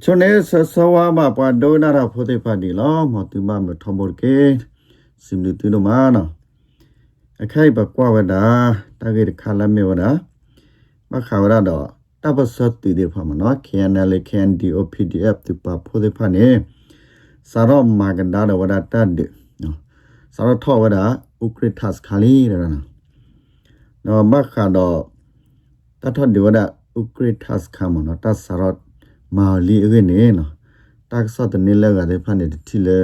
ချွန်နေဆဆဝါမပွားဒိုနာရာဖိုတေဖာဒီလောမတူမမထမောကေစင်လီတူနမနာအခိုင်ဘကွာဝဒါတာဂေခါလမေဝဒါမခါဝရတော့တပစတ်တီဒီဖာမနော် KNL KNDO PDF တူပါဖိုတေဖာနေစာရောမာကန်ဒါဝဒါတတ်ဒီနော်စာရောထောဝဒါဥကရစ်သတ်ခါလီရနာနော်မခါတော့တတ်ထဒီဝဒါဥကရစ်သတ်ခါမနော်တတ်စာရော မာလီအင်းနေနော်တက်ဆော့တနေလဲကတဲ့ဖာနေတီလဲ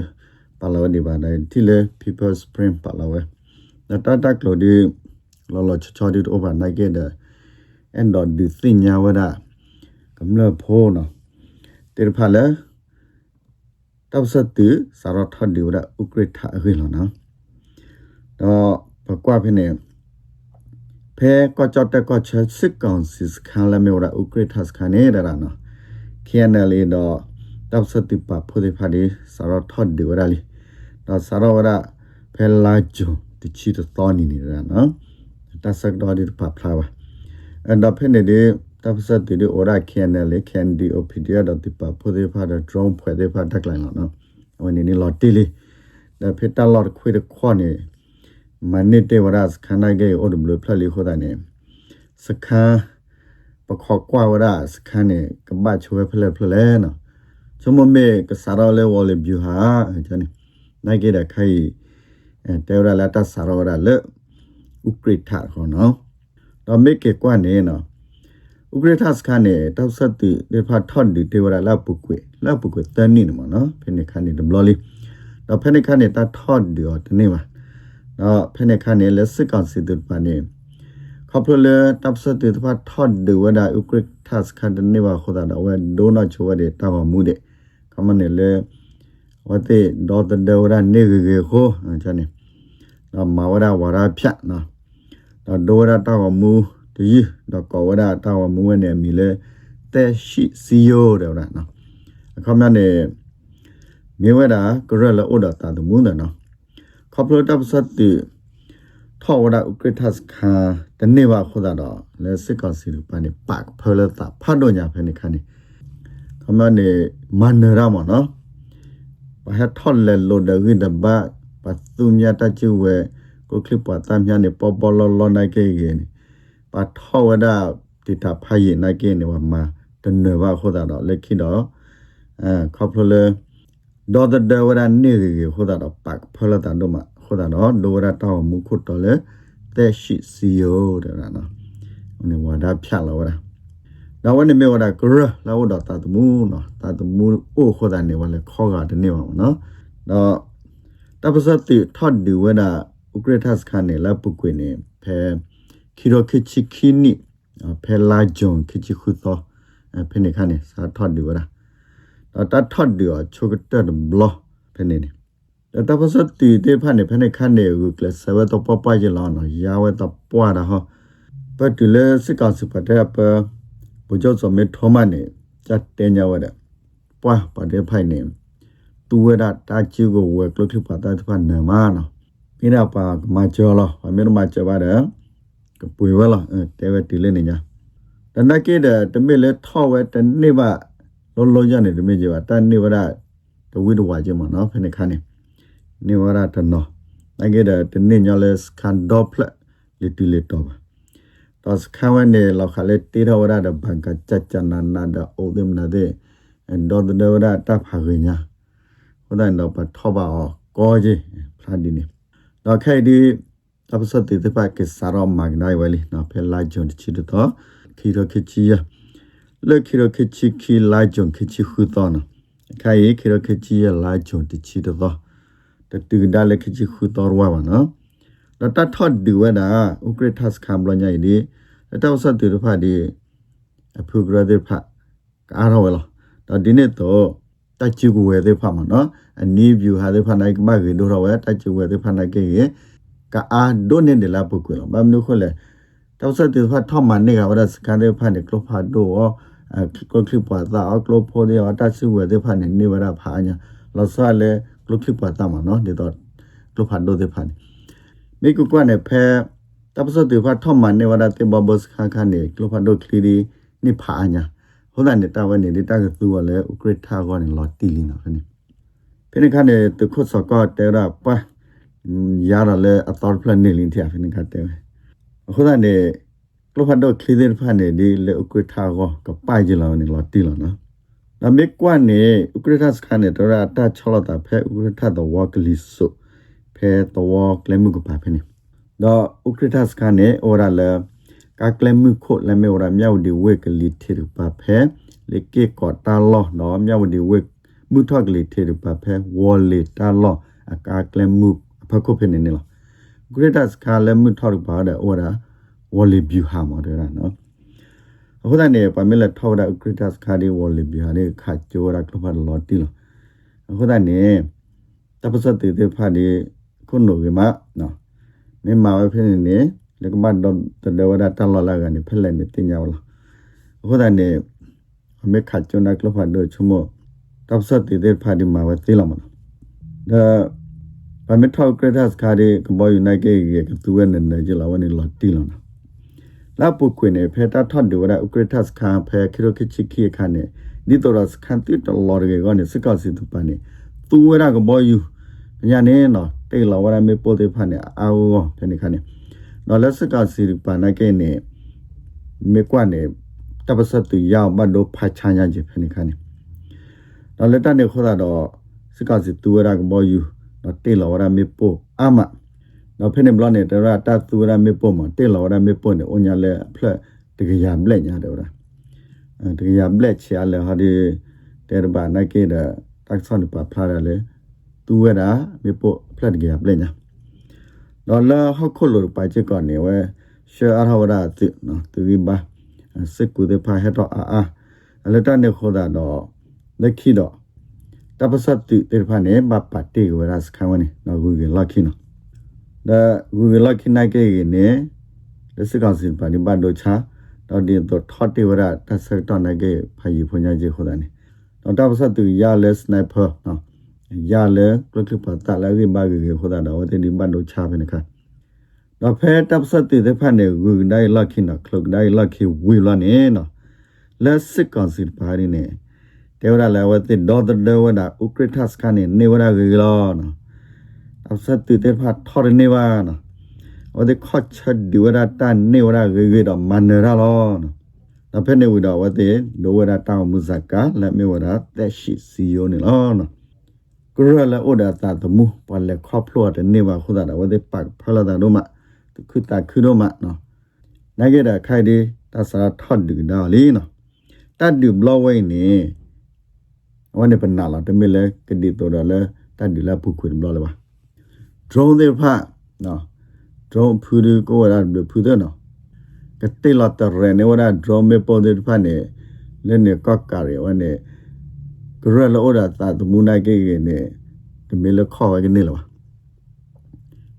ပါလာဝဒီပါတိုင်းတီလဲ people spring ပါလာဝဲနတတကလိုဒီလောလောချချောဒီအိုဘာနိုင်ခဲ့တဲ့အန်ဒဒီစင်ညာဝဒကမ္လဖိုးနော်တေဖာလဲတောက်စတူစာရထဒီဝဒဥကရထအခေလောနော်တော့ဘကွာဖိနေဖဲကောကြော့တက်ကောချက်စစ်ကောင်စစ်ခါလာမေဝဒဥကရထစခါနေတာနော် KNL တော့တောက်စတူပါဖိုဒီဖာဒီစာရထဒီဝဒလီတော့စာရဝဒဖဲလာဂျုံတချီတော့နီနေတာနော်တဆက်တော်ဒီပါဖလာပါအဲ့တော့ဖဲနေတဲ့တပ်စတ်တီဒီ ora KNL KND OPDA တော့ဒီပါဖိုဒီဖာတော့ drone ဖွဲ့တဲ့ဖာတက်လိုက်လို့နော်ဝန်နေနေလော်တီလီဒါဖက်တလော်ခွေးခွနေမနစ်တေဝရစခန္ဓာကေအိုဒဘလဖလလီခိုတာနေစခန်း ပခောက်ကွာဝရစခန်းနေကပတ်ချွေဖလဖလဲနော်ချမမေကစားရလဲဝလေဘျူဟာဂျန်နိုင်ကေတခိုင်တေဝရလာတဆာရဝရလေဥကရိထခေါနော်တော့မေကေကွာနေနော်ဥကရထစခန်းနဲ့တောက်ဆက်တီဒေဖာထော့ဒီတေဝရလာပုကွေလာပုကွေတန်နေမှာနော်ဖိနေခန်းနေဒဘလလီတော့ဖိနေခန်းနေတာထော့ဒီော်တနေမှာတော့ဖိနေခန်းနေလက်စစ်ကောင်စီတူပါနေ ခပ်လလေတပ်ဆက်တီဒေဖာထော့ဒီဝဒဥကရထစခန်းတနေပါခေါ်တာတော့ဝဲဒိုနာချိုဝတဲ့တာမမှုတဲ့ခမနေလေဝတဲ့ဒေါ်တဒေဝရနေဂေခိုချာနေတော့မဝရဝရဖြတ်နော်တော့ဒိုရတာမမှုဒီတော့ကောဝဒတာဝမူဝနဲ့မီလဲတဲ့ရှိစီယိုတဲ့နော်အခမနဲ့မြေဝဒကရလဩဒတာတမူးနော်ခပလတပ်စတ်တီ ထောဝဒဥကရထစခာတနေပါခေါ်တာတော့လဲစစ်ကောင်စီလူပန်နေပတ်ဖလတာဖတ်တော့ညာဖဲနေခါနေခမနဲ့မန္နရမနော်ဘာဟထော်လဲလိုဒဂိဒဘပတ်သူမြတ်တချူဝဲကိုကလစ်ပတ်တမ်းညာနေပေါ်ပေါ်လောလောနိုင်ခဲ့နေပါထောဝဒတိတာဖိုင်နိုင်ကင်းနေဝမှာတနေပါခေါ်တာတော့လက်ခိတော့အဲခေါပလဒေါ်ဒဝရနေရီခေါ်တာတော့ပတ်ဖလတာတော့မှာ ခေါ်တာတော့ဒဝရတောင်းမူခုတ်တော့လေတဲ့ရှိစီယိုတဲ့နော်ဟိုနေဝဒါဖြတ်လာဝဒါတော့ဝနေမေဝဒါကရလာဝဒါတာတမူနော်တာတမူအိုခေါ်တာနေဝလေခေါ်ကတနေပါမနော်တော့တပစတိထော့ဒီဝဒါဥကရထစခ ane လာပုကွေနေဖဲခီရိုခချီခီနီဖဲလာဂျုံခချီခုသောဖဲနေခါနေစာထော့ဒီဝရာတော့တတ်ထော့ဒီအချိုကတက်ဘလဖဲနေနေ တပစတီတေဖာနေဖဲနေခါနေကိုကလဆဝတော့ပပကြလောနော်ရာဝတော့ပွားတာဟောပတ်တူလေစကစပတဲ့ပဘူကျော်စမေထောမနေစတ်တဲညဝတဲ့ပွားပတဲ့ဖိုင်နေသူဝဒတာချီကိုဝဲကလခပတာတဖာနမနော်ပြရပါမကျော်လောအမေမကျော်ပါတယ်ကပွေဝလာတဲဝတီလေးနေညာတနကေတဲ့တမေလဲထောက်ဝဲတနေ့ပါလောလောရနေတမေကြီးပါတနေ့ဝရတဝိတဝါချင်းမနော်ဖနေခါနေ နေဝရတနော်နိုင်ကေတဲ့တနေ့ညလဲစကန်ဒေါပလက်လီတီလီတော့ပါတော့စခဝဲနေလောက်ခလဲတေရဝရတဲ့ဘန်ကချက်ချနာနာတဲ့အိုဒမ်နာတဲ့အန်ဒေါ်တဲ့ဝရတပ်ဖာခညာဟိုတိုင်းတော့ပထောပါကောကြီးဖလာဒီနေတော့ခိုင်ဒီတပစတိတပကစရောမဂနိုင်ဝလီနော်ဖဲလာဂျွန်ချီတော့ခီရခချီယလက်ခီရခချီခီလာဂျွန်ခချီခူတော့နော်ခိုင်ခီရခချီယလာဂျွန်တချီတော့ တတူဒါလက်ခချီခူတော့ဝါပါနော်တတထော့ဒီဝဒါဥကရထတ်ခံဘလညိုင်ဒီတောက်စတိတဖဒီအဖူဂရဒေဖကာရောဝလာတော့ဒီနေ့တော့တချီကိုဝဲသေးဖမှာနော်အနီးဗျူဟာသေးဖနိုင်မကေတို့တော့ဝဲတချီဝဲသေးဖနိုင်ကေကအာဒိုနေ de la pukwe lo bam no khole taw sa te pha thom man ne ga wada skan de pha ne klo pha do o klo clip pa ta o klo pho de o ta su we de pha ne ne wada pha nya lo sa le klo clip pa ta ma no de to klo pha do de pha ne me ku kwa ne phe taw sa te pha thom man ne wada te ba bos kha kha ne klo pha do kli di ni pha nya ဟုတ်တယ်နေတာဝနေနေတာကသူကလည်းဥကရထားကနေလော်တီလီနော်ခနေဖိနေခနဲ့တခုစကောတဲရပါရရလေအတော်ပလန်နေလင်းတဲ့ဖိနေခတဲ့ဟုတ်တယ်နေကလဖတ်တော့ခလီတဲ့ဖာနေဒီလေဥကရထားကကပိုင်ကြလောနေလော်တီလောနော် ဒါမေကွမ်နေဥကရထားစခနဲ့တော့အတချောလတာဖဲဥကရထားတော့ဝကလီဆုဖဲတော့ကလမှုကပါဖိနေတော့ဥကရထားစခနဲ့အော်ရလေကကလမှုခိုလမေဝရမြောက်ဒီဝက်ကလီထေရပါဖဲလေကေကောတာလောနော်မြောက်ဒီဝက်မှုထောက်ကလီထေရပါဖဲဝေါ်လီတာလောအကာကလမှုအဖခုဖြစ်နေနေလားဂရဒတ်ကလမှုထောက်ပါတဲ့ဩရာဝေါ်လီဘျူဟာမော်ဒရာနော် အခုတည်းနေပမေလထောက်တဲ့ဂရဒတ်ကဒီဝေါ်လီဘျူဟာနေခါချိုရာကလဖတ်လော်တီလောအခုတည်းနေတပစတ်တေဖာဒီခုနိုဝေမနော်မြမဝဖြစ်နေနေလကမတ်တော့တဝရတလလာကနေဖက်လက်နေတင်ကြလားအခုတည်းနေအမေခါချုံနာကလဖတ်တော့ချုံမတပ်စတ်တေတဲ့ဖာဒီမှာဝသိလာမလားဒါဘာမထောက်ကရဒတ်ခါဒီကဘောယူနိုင်ကေကသူဝဲနေနေကြလာဝနေလာတီလောနာ လာပုခွေနေဖေတာထတ်ဒီဝရဥကရဒတ်ခါဖဲခိရခိချိခိခါနေဒီတော်ရစခန်တီတလော်ရေကနေစကောစီတူပနေသူဝရကဘောယူညာနေနော်တေလောဝရမေပိုတေဖာနေအာဝဖဲနေခါနေနော်လက်စကောစီပနာကေနေမေကွနေတပစတ်တူရောက်မတ်တို့ဖာချာညာကြီးဖဲနေခါနေနော်လက်တနေခေါ်တာတော့စကောစီတူဝရကဘောယူနော်တေလောရမေပိုအာမ နော်ဖိနေဘလနဲ့တရတသူရမေပိုမတေလောရမေပိုနေအညာလဲဖလက်တကရမလက်ညာတယ်ဗလားအဲတကရမလက်ချာလဲဟာဒီတေရဘာနကေတာတက်ဆွန်ပါဖလာရလဲသူရတာမေပိုဖလက်တကရမလက်ညာနော်လာဟခုလိုပါချေကနေဝဲရှေအရဟဝရတိနော်သူဝိပါစစ်ကူတဲ့ဖာဟက်တော့အာအာလက်တနေခေါ်တာတော့လက်ခိတော့တပစတ်တိတေဖာနေဘပတေဝရစခဝနေနော်ဂူဂလခိနော် ဒါဂူဂလခိနိုင်ကေနေလက်စကောင်စင်ပါနိဘတ်တို့ချာတော့ဒီတော့ထော့တေဝရတဆတ်တော့နိုင်ကေဖာယီဖွညာကြီးခေါ်တာနေတော့တပစတ်တိရလက်စနိုက်ပါနော်ရလဲကလကပတာလာရီဘာဂေခေါ်တာတော့တင်ဒီဘတ်တို့ချာပဲနခါတော့ဖဲတပ်စတ်တိတဲ့ဖာနေဂူဒိုင်လခိနော်ကလကဒိုင်လခိဝီလနေနော်လက်စကောင်စင်ပါရီနေတေဝရလာဝတိဒေါ်တဒေဝဒဥကရထစခနေနေဝရဂေလောနော် absat ti te pha thor ne wa na ode kho chat diwara ta ne wara ge ge do man ra lo na ta phe ne wi do wa te do wara ta mu zakka la me wara ta shi si yo ne lo na ကရလာဩဒတာတမှုပါလေခေါပလောတနေပါခုတာဝဒေပတ်ဖလာတာတို့မခုတာခုတို့မနော်နိုင်ကြတာခိုက်ဒီတဆာထတ်ဒီဒါလီနော်တတ်ဒီဘလဝိုင်းနေဝနေပနာလာတမီလေကဒီတော်တယ်တတ်ဒီလာပုခွေဘလလာပါ drone တွေဖတ်နော် drone ဖူဒီကိုရတာဖူတဲ့နော်ကတိလာတရနေဝရ drone မေပေါ်တဲ့ဖတ်နေလည်းနေကော့ကာရဝနေကရလောဒါသာသမူနိုင်ကိကေနေဒီမေလခေါ်ဝဲကနေလော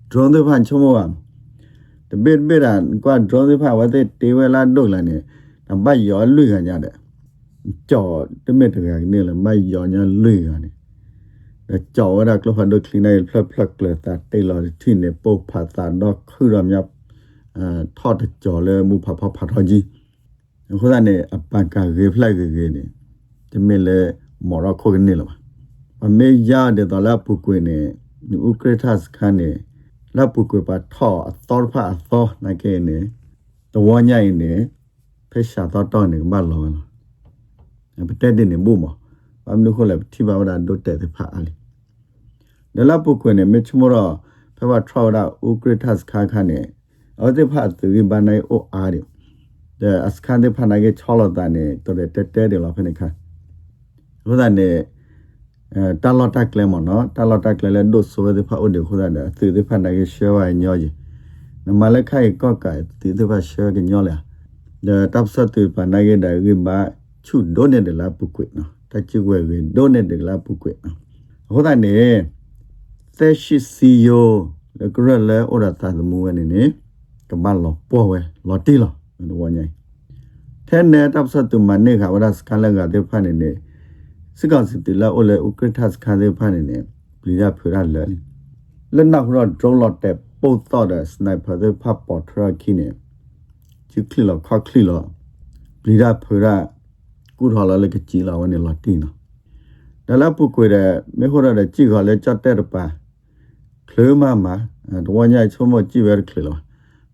drone တွေဖတ်ချုံမောကတပိပိရန်ကွာ drone တွေဖတ်ဝတဲ့တေဝလာတို့လာနေတပတ်ရောလွိခံကြတဲ့ကြော်တမက်တကကနေလည်းမတ်ရောညာလွိခံနေ ဒါကြော်ရကလဖဒိုကလီနေဖလဖလကလတာတေလာတီနေပုတ်ဖာတာတော့ခူရမြပ်အာထော့တကြော်လေမူဖဖဖထောကြီးခုနကအပန်ကရေဖလိုက်ရေနေတမက်လေမော်ရခိုကနေလောအမေရတဲ့တော့လာပုကွေနေဥကရထစခန်းနေလာပုကွေပါထော့အတော်ဖာအသောနိုင်ကေနေတဝညိုင်နေဖေရှာတော့တော့နေမလောလားပတက်တဲ့နေမို့မအမလို့ခလည်းတိပါဝဒဒတ်တဲ့ဖာအလီ ဒလာပုကွနေမေချမရဖဘထရဝဒဥကရထစခါခနဲ့အော်တဲ့ဖာသူဘနိုင်အိုအားတယ်တဲ့အစခန်တဲ့ဖာနိုင်ကချောလတာနေတော်တဲ့တက်တဲ့တယ်လို့ဖနေခါဟိုဒါနေအဲတာလတာကလမနော်တာလတာကလလေဒုဆိုတဲ့ဖာအိုဒီခိုဒါတဲ့သူတဲ့ဖာနိုင်ကရှေဝိုင်ညောကြီးနမလက်ခိုင်ကော့ကိုင်တီတဲ့ဖာရှေကညောလေတဲ့တပ်စတ်တူပနိုင်ကတဲ့ကိဘာချူဒိုနေ de la pukwe no ta chu we we do ne de la pukwe no ho da ne te shi si yo le gra le ora ta mu we ne ne ka ba lo po we lo ti lo no wa nyai the ne tap sa tu man ne kha wa da ska la ga de pha ne ne စစ်ကောင်စစ်တီလာအိုလေဥကရထစခါသေးဖာနေနေပြည်ရဖရလဲလက်နောက်တော့ drone lot တဲ့ပုတ်တော့တဲ့ sniper တဲ့ဖတ်ပေါ်ထရခိနေချီခလီလောခခလီလောပြည်ရဖရကူထော်လာလေကကြီးလာဝနေလာတီနော်ဒါလာပုကွေတဲ့မေဟောရတဲ့ကြည့်ခါလဲကြတ်တဲ့ပါခလ မမတော့ညချုံမကြည့်ပဲခလလော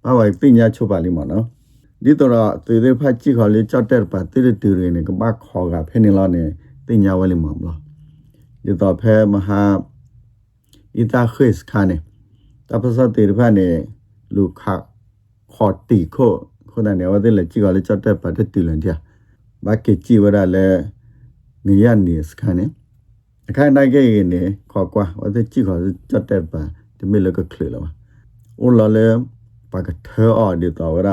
ဘာဝိုင်ပညာချုပ်ပါလိမ့်မနော်ဒီတော့သေသေးဖတ်ကြည့်ခါလဲကြတ်တဲ့ပါတိရတူရနေကဘာခေါ်ကဖဲနေလာနေပညာဝဲလိမ့်မမလားဒီတော့ဖဲမဟာဣတာခရစ်ခါနေတပစတေရဖာနေလူခါခေါ်တီခိုခုနနေဝတဲ့လေကြည့်ခါလဲကြတ်တဲ့ပါတဲ့တူလန်တဲ့ဘာကေကြည့်ဝရလဲငရနေစခါနေ အခါနိုင်ခဲ့ရင်နေခေါ်ကွာဝတဲ့ကြည့်ခါကြတ်တဲ့ပါဒီမေလကခလလာ။အိုလာလေပါကထဲအော်ဒီတော်ဝရ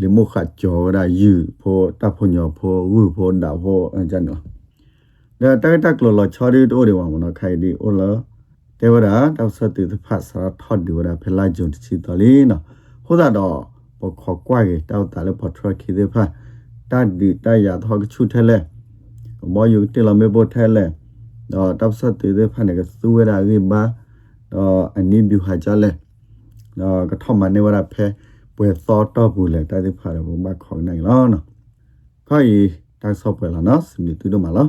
လီမုခကြောဝရယူဖို့တပ်ဖို့ညောဖို့ဝူဖို့ဒါဖို့အကြနော်။ဒါတိုက်တက်လောလောချော်ရီတို့တွေဝမနော်ခိုင်ဒီအိုလာတေဝရတောက်ဆက်တီဖတ်စာထော့ဒီဝရဖလာဂျုံချီတော်လီနော်။ဟိုဒါတော့ပခေါ်ကွာကေတောက်တာလေပေါ်ထရခီဒီဖတ်တတ်ဒီတရထောကချုထဲလေမောယူတေလမေဘောထဲလေ တော့တောက်ဆက်တီဖတ်နေကသူဝရဂိဘာတော့အနိဗျူဟာကြလဲတော့ကထောမနေဝရဖဲပွဲသောတော့ဘူးလေတိုက်ဖာရဘမခေါနိုင်လောနော်ခိုင်တိုက်ဆော့ပွဲလာနော်စမီတူတော့မလား